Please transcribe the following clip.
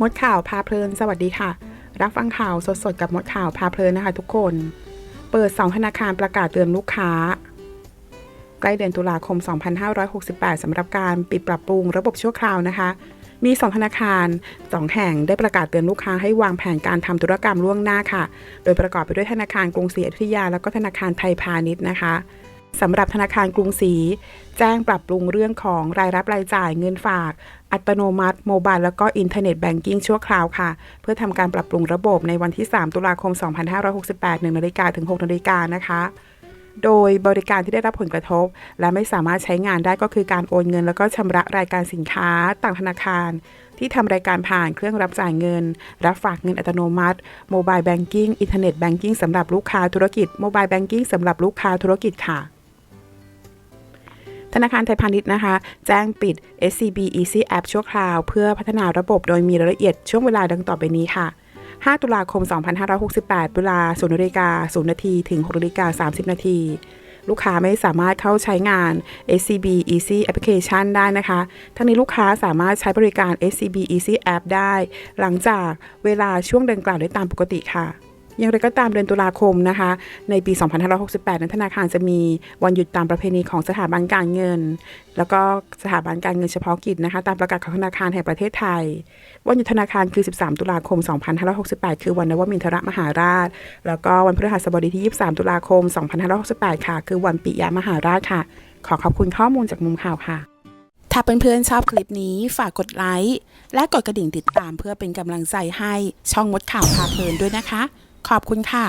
มดข่าวพาเพลิน สวัสดีค่ะ รับฟังข่าวสดๆ กับมดข่าวพาเพลินนะคะทุกคน เปิด 2 ธนาคารประกาศเตือนลูกค้า ใกล้เดือนตุลาคม 2568สำหรับการปิดปรับปรุงระบบชั่วคราวนะคะ มี 2 ธนาคาร 2 แห่งได้ประกาศเตือนลูกค้าให้วางแผนการทำธุรกรรมล่วงหน้าค่ะ โดยประกอบไปด้วยธนาคารกรุงศรีอยุธยา แล้วก็ธนาคารไทยพาณิชย์นะคะ สำหรับธนาคารกรุงศรีแจ้งปรับปรุงเรื่องของรายรับรายจ่ายเงินฝาก อัตโนมัติ โมบายแล้วก็อินเทอร์เน็ตแบงกิ้งชั่วคราวค่ะ เพื่อทำการปรับปรุงระบบในวันที่ 3 ตุลาคม 2568 1นาฬิกาถึง6นาฬิกานะคะ โดยบริการที่ได้รับผลกระทบ และไม่สามารถใช้งานได้ก็คือการโอนเงิน แล้วก็ชำระรายการสินค้าต่างธนาคาร ที่ทำรายการผ่านเครื่องรับจ่ายเงิน รับฝากเงินอัตโนมัติโมบายแบงกิ้งอินเทอร์เน็ตแบงกิ้งสำหรับลูกค้าธุรกิจโมบายแบงกิ้งสำหรับลูกค้าธุรกิจค่ะ ธนาคารไทยพาณิชย์นะคะ แจ้งปิด SCB Easy App ชั่วคราว เพื่อพัฒนาระบบโดยมีรายละเอียดช่วงเวลาดังต่อไปนี้ค่ะ 5 ตุลาคม 2568 เวลา0นาฬิกา0นาทีถึง6นาฬิกา30 นาทีลูกค้าไม่สามารถเข้าใช้งาน SCB Easy Application ได้นะคะ ทั้งนี้ลูกค้าสามารถใช้บริการ SCB Easy App ได้ หลังจากเวลาช่วงดังกล่าวได้ตามปกติค่ะ อย่างไรก็ตามเดือนตุลาคมนะคะ ในปี 2568นั้นธนาคารจะมีวันหยุดตามประเพณีของสถาบันการเงิน แล้วก็สถาบันการเงินเฉพาะกิจนะคะ ตามประกาศของธนาคารแห่งประเทศไทย วันหยุดธนาคารคือ 13 ตุลาคม 2568 คือวันนวมินทรมหาราช แล้วก็วันพฤหัสบดีที่ 23 ตุลาคม 2568 ค่ะ คือวันปิยมหาราชค่ะ ขอขอบคุณข้อมูลจากมุมข่าวค่ะถ้าเพื่อนๆชอบคลิปนี้ฝากกดไลค์และกดกระดิ่งติดตามเพื่อเป็นกำลังใจให้ช่องมดข่าวพาเพลินด้วยนะคะ ขอบคุณค่ะ